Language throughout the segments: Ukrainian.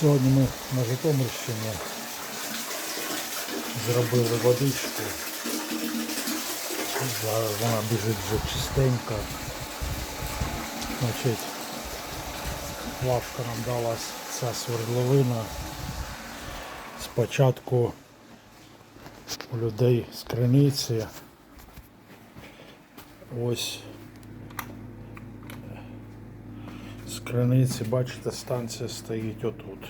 Сьогодні ми на Житомирщині зробили водичку. Вона біжить вже чистенька. Значить, важко нам далась ця свердловина. Спочатку у людей з криниці. Ось з криниці, бачите, станція стоїть отут.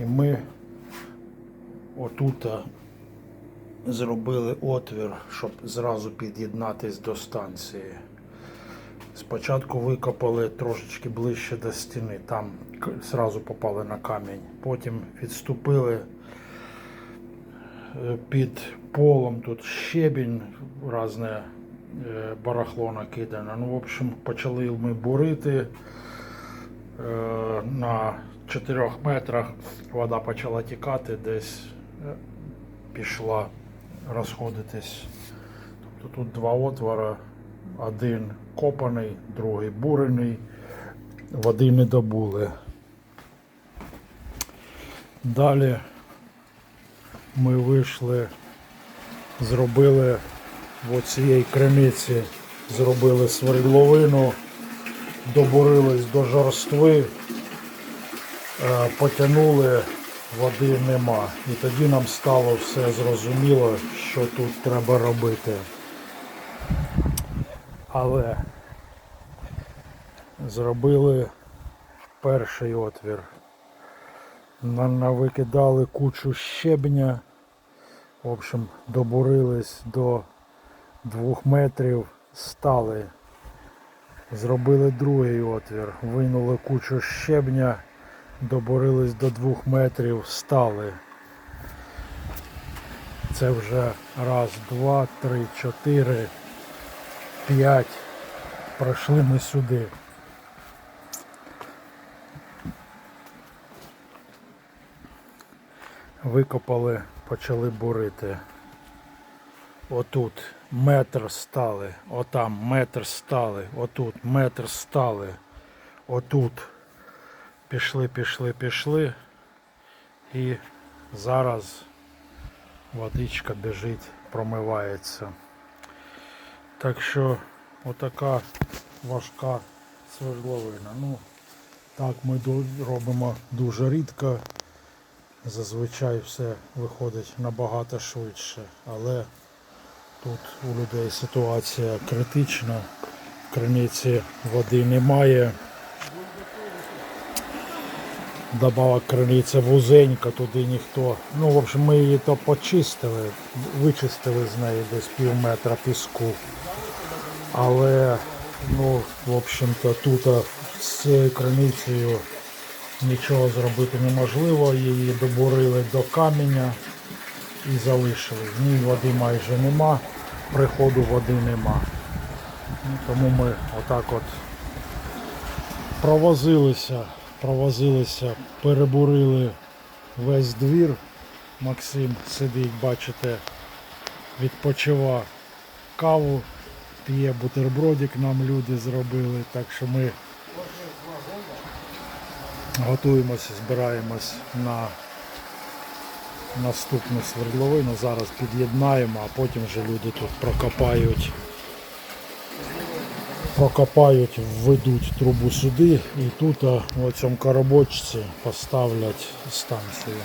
І ми отут зробили отвір, щоб зразу під'єднатись до станції. Спочатку викопали трошечки ближче до стіни, там зразу попали на камінь. Потім відступили е, під полом тут щебінь, різне е, барахло накидане. Ну, в общем, почали ми бурити. Е, На 4 метрах вода почала тікати, десь е, пішла розходитись. Тобто тут два отвори, один копаний, другий бурений, води не добули. Далі ми вийшли, зробили в оцієї криниці, зробили свердловину, добурились до жорстви, е, потягнули, води нема. І тоді нам стало все зрозуміло, що тут треба робити. Але зробили перший отвір. Навикидали кучу щебня. В общем, добурились до двох метрів, стали. Зробили другий отвір, винули кучу щебня, добурились до двох метрів, стали. Це вже раз, два, три, чотири, п'ять. Пройшли ми сюди. Викопали, почали бурити. Отут метр стали, отам метр стали, отут метр стали, отут пішли, пішли, пішли. І зараз водичка біжить, промивається. Так що отака важка свердловина. Ну, так ми робимо дуже рідко. Зазвичай все виходить набагато швидше, але тут у людей ситуація критична, в криниці води немає. Добавок криниця вузенька, туди ніхто. Ну, в общем, ми її то почистили, вичистили з неї десь пів метра піску. Але, ну, в общем-то, тут з цією криницею нічого зробити неможливо. Її добурили до каменя і залишили. В ній води майже нема, приходу води нема. Ну, тому ми отак от провозилися, провозилися, перебурили весь двір. Максим сидить, бачите, відпочива каву, п'є бутербродик, нам люди зробили, так що ми готуємося, збираємось на наступну свердловину. Зараз під'єднаємо, а потім вже люди тут прокопають. Прокопають, введуть трубу сюди і тут а, цьому коробочці поставлять станцію.